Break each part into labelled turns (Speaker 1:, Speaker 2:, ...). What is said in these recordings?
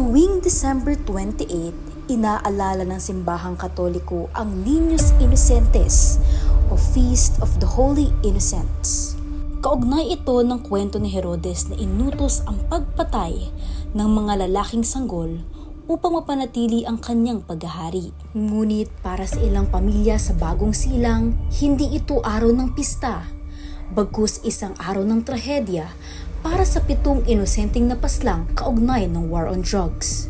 Speaker 1: Tuwing December 28, inaalala ng simbahang katoliko ang Niños Innocentes o Feast of the Holy Innocents. Kaugnay ito ng kwento ni Herodes na inutos ang pagpatay ng mga lalaking sanggol upang mapanatili ang kanyang paghahari. Ngunit para sa ilang pamilya sa bagong silang, hindi ito araw ng pista, bagkus isang araw ng trahedya para sa pitong inosenteng napaslang kaugnay ng war on drugs.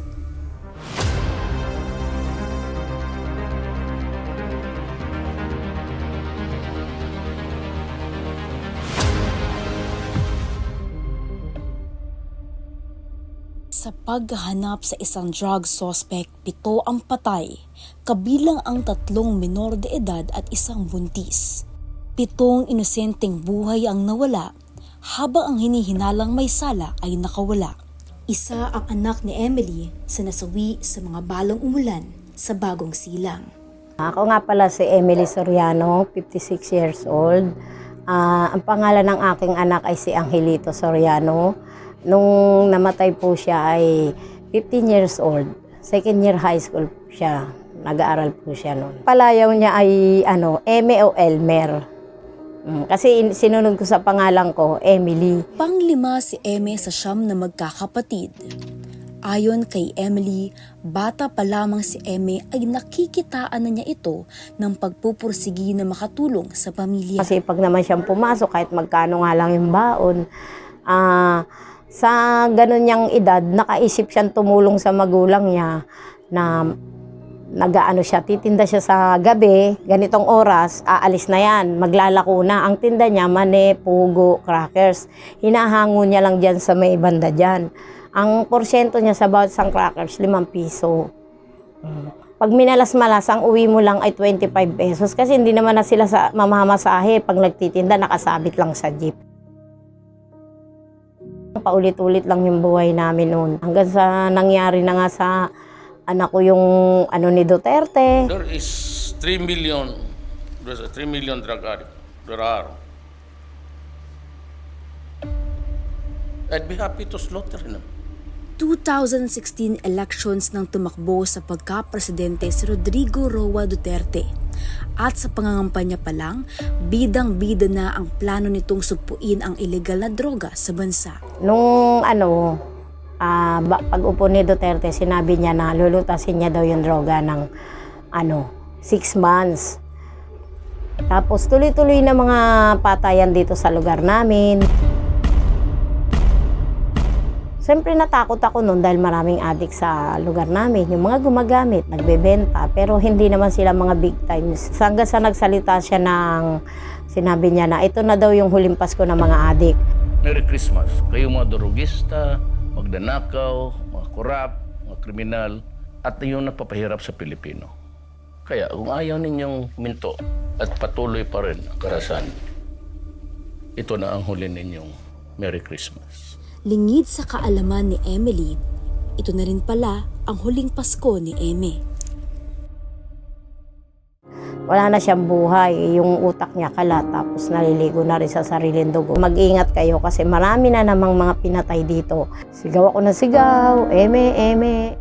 Speaker 1: Sa paghahanap sa isang drug suspect, pito ang patay, kabilang ang tatlong minor de edad at isang buntis. Pitong inosenteng buhay ang nawala, habang ang hinihinalang may sala ay nakawala. Isa ang anak ni Emily sa nasawi sa mga balong umulan sa bagong silang.
Speaker 2: Ako nga pala si Emily Soriano, 56 years old. Ah, ang pangalan ng aking anak ay si Angelito Soriano. Nung namatay po siya ay 15 years old. Second year high school siya. Nag-aaral po siya noon. Palayaw niya ay ano, Eme o Elmer. Mm, kasi in- sinunod ko sa pangalan ko, Emily.
Speaker 1: Panglima si Eme sa siyam na magkakapatid. Ayon kay Emily, bata pa lamang si Eme ay nakikitaan na niya ito ng pagpupursigi na makatulong sa pamilya.
Speaker 2: Kasi pag naman siyang pumasok, kahit magkano nga lang yung baon, ah, sa ganun niyang edad, nakaisip siyang tumulong sa magulang niya na nagaano siya, titinda siya sa gabi, ganitong oras, aalis na yan, maglalako na. Ang tinda niya, mane, pugo, crackers. Hinahango niya lang dyan sa may banda dyan. Ang porsyento niya sa bawat isang crackers, 5 piso. Pag minalas-malas, ang uwi mo lang ay 25 pesos kasi hindi naman na sila sa mamamasahe. Pag nagtitinda, nakasabit lang sa jeep. Paulit-ulit lang yung buhay namin noon. Hanggang sa nangyari na nga sa anak ko yung ano ni Duterte.
Speaker 3: There is 3 million, there's a 3 million drug addict. There are. I'd be happy to slaughter them.
Speaker 1: 2016 elections nang tumakbo sa pagka-presidente si Rodrigo Roa Duterte. At sa pangangampanya pa lang, bidang-bida na ang plano nitong sugpuin ang ilegal na droga sa bansa.
Speaker 2: Nung ano, ah, ba- pag upo ni Duterte, sinabi niya na lulutasin niya daw yung droga ng ano, six months. Tapos tuloy-tuloy na mga patayan dito sa lugar namin. Siyempre natakot ako noon dahil maraming adik sa lugar namin. Yung mga gumagamit, nagbebenta, pero hindi naman sila mga big times. Hanggang sa nagsalita siya ng, sinabi niya na ito na daw yung huling Pasko ng mga adik.
Speaker 3: Merry Christmas. Kayo mga durugista, magdanakaw, mga korap, mga kriminal, at yung nagpapahirap sa Pilipino. Kaya kung ayaw ninyong minto at patuloy pa rin ang karasan, ito na ang huli ninyong Merry Christmas.
Speaker 1: Lingid sa kaalaman ni Emily, ito na rin pala ang huling Pasko ni Eme.
Speaker 2: Wala na siyang buhay, yung utak niya kalat, tapos naliligo na rin sa sariling dugo. Mag-ingat kayo kasi marami na namang mga pinatay dito. Sigaw ako na sigaw, eme, eme.